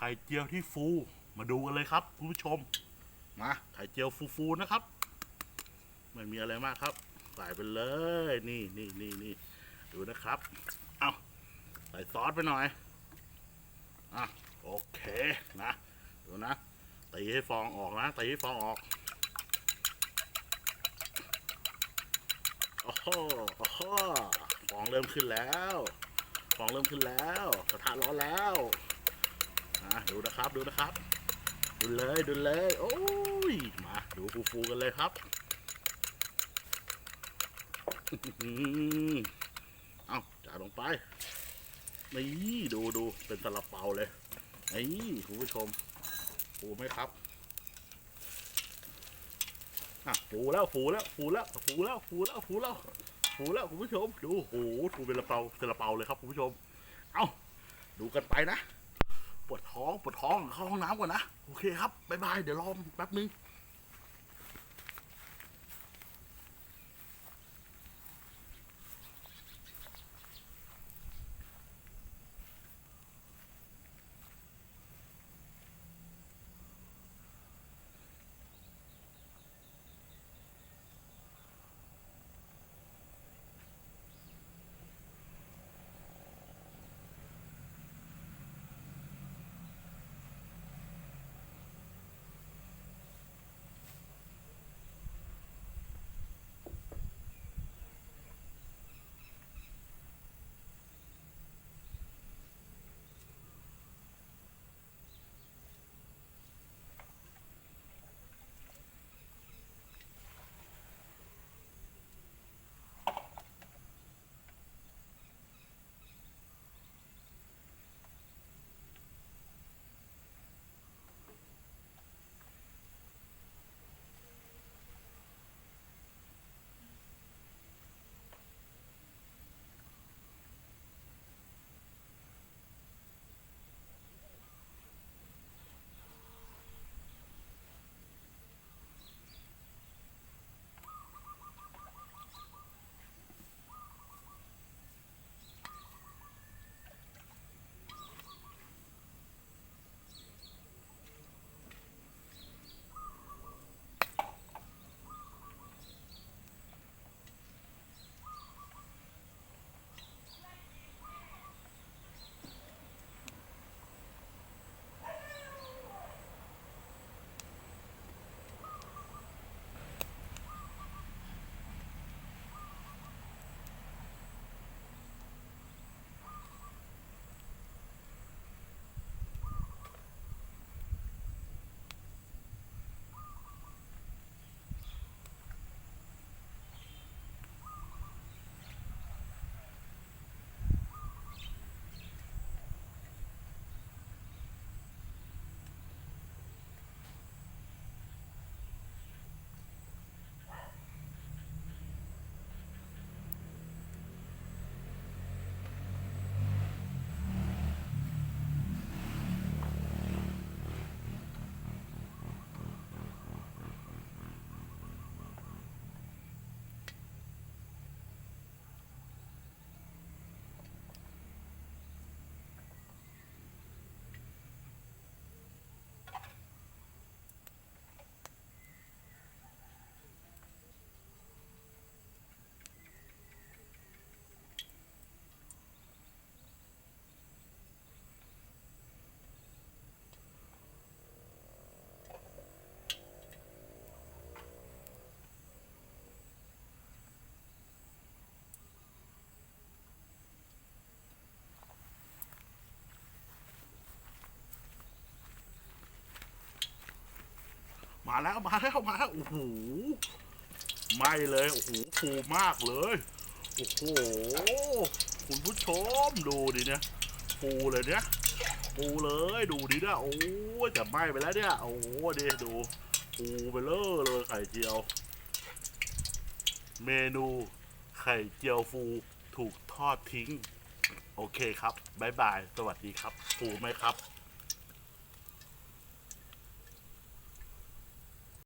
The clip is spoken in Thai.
ข่เจียวที่ฟู มาดูกันเลยครับคุณผู้ชม มาไข่เจียวฟูๆนะครับ ไม่มีอะไรมากครับ ใส่ไปเลย นี่นี่นี่นี่ดูนะครับ เอาใส่ซอสไปหน่อย อะโอเคนะ ดูนะตีให้ฟองออกนะตีให้ฟองออก โอ้โหโอ้โหฟองเริ่มขึ้นแล้ว ฟองเริ่มขึ้นแล้ว กระทะร้อนแล้ว ดูนะครับดูนะครับ ดูเลยดูเลยโอ้ยมาดูฟูๆกันเลยครับอื้อหือเอาจ่าลงไปนี่ดูดูเป็นซาลาเปาเลยนี่คุณผู้ชมฟูไหมครับอะฟูแล้วฟูแล้วฟูแล้วฟูแล้วฟูแล้วฟูแล้วฟูแล้วคุณผู้ชม ดูโอ้โหฟูเป็นซาลาเปาซาลาเปาเลยครับคุณผู้ชม เอาดูกันไปนะ ปวดท้องปวดท้องเข้าห้องน้ำก่อนนะ โอเคครับ บ๊ายบาย เดี๋ยวรอแป๊บนึง มาแล้วมาแล้วมาแล้วโอ้โหไม่เลยโอ้โหฟูมากเลยโอ้โหคุณผู้ชมดูดิเนี่ยฟูเลยเนี่ยฟูเลยดูดิเนี่ยโอ้ยจะไหม้ไปแล้วเนี่ยโอ้โหดิดูฟูไปเลยเลยไข่เจียว เมนูไข่เจียวฟูถูกทอดทิ้ง โอเคครับ บ๊ายบาย สวัสดีครับ ฟูไหมครับ